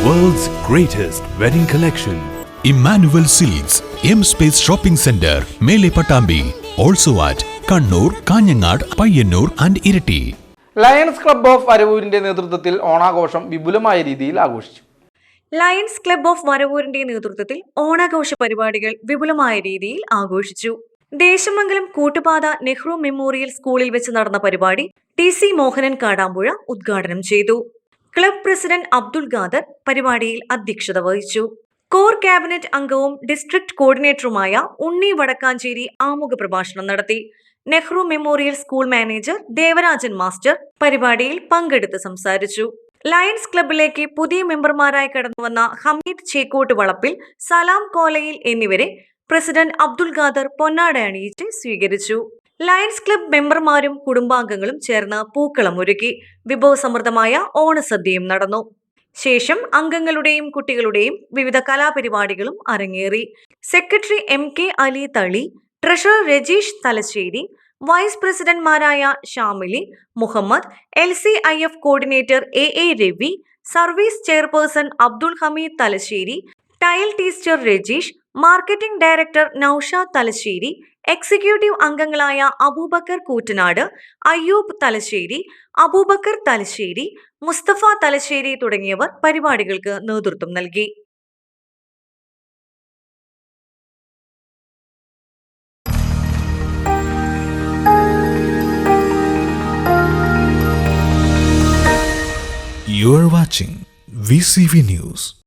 greatest wedding collection Emmanuel Seals M space shopping centre Mele Pattambi also at Kannur Kanhangad Payyanur and Iritty Lions club of അരവൂരിന്റെ നേതൃത്വത്തിൽ ഓണാഘോഷം വിപുലമായ രീതിയിൽ ആഘോഷിച്ചു lions club of വരവൂരിന്റെ നേതൃത്വത്തിൽ ഓണാഘോഷ പരിപാടികൾ വിപുലമായ രീതിയിൽ ആഘോഷിച്ചു ദേശമംഗലം കൂട്ടുപാത നെഹ്റു മെമ്മോറിയൽ സ്കൂളിൽ വെച്ച് നടന്ന പരിപാടി ടി സി മോഹനൻ കാടാമ്പുഴ ഉദ്ഘാടനം ചെയ്തു. ക്ലബ് പ്രസിഡന്റ് അബ്ദുൾ ഖാദർ പരിപാടിയിൽ അധ്യക്ഷത വഹിച്ചു. കോർ ക്യാബിനറ്റ് അംഗവും ഡിസ്ട്രിക്ട് കോർഡിനേറ്ററുമായ ഉണ്ണി വടക്കാഞ്ചേരി ആമുഖ പ്രഭാഷണം നടത്തി. Nehru memorial school manager Devarajan master പരിപാടിയിൽ പങ്കെടുത്ത് സംസാരിച്ചു. ലയൺസ് ക്ലബിലേക്ക് പുതിയ മെമ്പർമാരായി കടന്നുവന്ന ഹമീദ് ചേക്കോട്ട് വളപ്പിൽ സലാം കോലയിൽ എന്നിവരെ പ്രസിഡന്റ് അബ്ദുൾ ഖാദർ പൊന്നാട അണിയിച്ച് സ്വീകരിച്ചു. ലയൺസ് ക്ലബ് മെമ്പർമാരും കുടുംബാംഗങ്ങളും ചേർന്ന് പൂക്കളം ഒരുക്കി. വിഭവസമൃദ്ധമായ ഓണസദ്യയും നടന്നു. ശേഷം അംഗങ്ങളുടെയും കുട്ടികളുടെയും വിവിധ കലാപരിപാടികളും അരങ്ങേറി. Secretary M K Ali Thali treasurer Rajeesh Thalassery vice പ്രസിഡന്റ്മാരായ Shamili Muhammad L C I F coordinator A A Ravi service chairperson Abdul Hameed Thalassery tile teacher Rajeesh marketing director Naushad Thalassery executive അംഗങ്ങളായ അബൂബക്കർ കൂറ്റനാട് അയ്യൂബ് തലശ്ശേരി അബൂബക്കർ തലശ്ശേരി മുസ്തഫ തലശ്ശേരി തുടങ്ങിയവർ പരിപാടികൾക്ക് നേതൃത്വം നൽകി. Watching V C V news